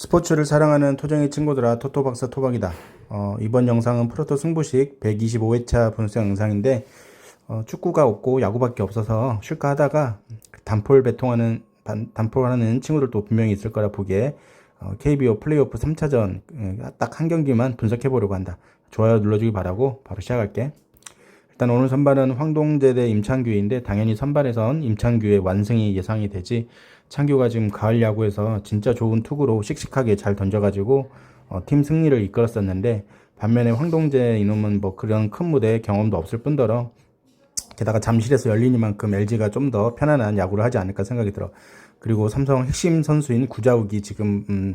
스포츠를 사랑하는 토정이 친구들아 토토박사 토박이다. 어, 이번 영상은 프로토 승부식 125회차 분석 영상인데 어, 축구가 없고 야구밖에 없어서 쉴까 하다가 단폴 배통하는 반- 단폴하는 친구들도 분명히 있을 거라 보기에 어, KBO 플레이오프 3차전 딱 한 경기만 분석해 보려고 한다. 좋아요 눌러주기 바라고 바로 시작할게. 일단 오늘 선발은 황동재 대 임창규인데 당연히 선발에선 임창규의 완승이 예상이 되지 창규가 지금 가을 야구에서 진짜 좋은 투구로 씩씩하게 잘 던져가지고 어, 팀 승리를 이끌었었는데 반면에 황동재 이놈은 뭐 그런 큰 무대 경험도 없을 뿐더러 게다가 잠실에서 열리니만큼 LG가 좀 더 편안한 야구를 하지 않을까 생각이 들어. 그리고 삼성 핵심 선수인 구자욱이 지금 음,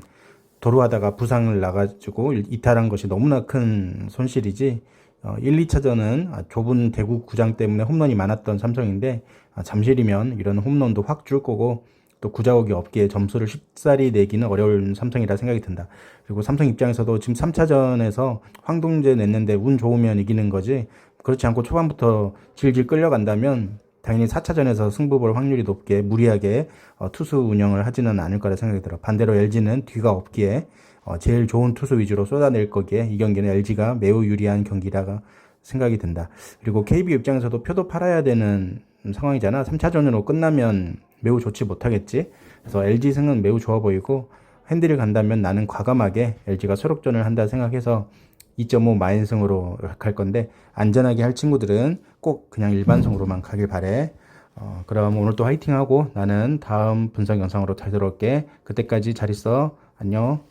도루하다가 부상을 나가지고 이탈한 것이 너무나 큰 손실이지. 어, 1, 2차전은 좁은 대구 구장 때문에 홈런이 많았던 삼성인데 아, 잠실이면 이런 홈런도 확 줄 거고 또 구자욱이 없기에 점수를 쉽사리 내기는 어려운 삼성이라 생각이 든다. 그리고 삼성 입장에서도 지금 3차전에서 황동재 냈는데 운 좋으면 이기는 거지 그렇지 않고 초반부터 질질 끌려간다면 당연히 4차전에서 승부 볼 확률이 높게 무리하게 어, 투수 운영을 하지는 않을 거라 생각이 들어. 반대로 LG는 뒤가 없기에 어, 제일 좋은 투수 위주로 쏟아낼 거기에 이 경기는 LG가 매우 유리한 경기라가 생각이 든다. 그리고 KB 입장에서도 표도 팔아야 되는 상황이잖아. 3차전으로 끝나면 매우 좋지 못하겠지. 그래서 LG 승은 매우 좋아 보이고 핸들이 간다면 나는 과감하게 LG가 소록전을 한다 생각해서 2.5 마인승으로 갈 건데 안전하게 할 친구들은 꼭 그냥 일반승으로만 가길 바래. 어, 그럼 오늘 또 화이팅하고 나는 다음 분석 영상으로 다시 돌아올게. 그때까지 잘 있어. 안녕.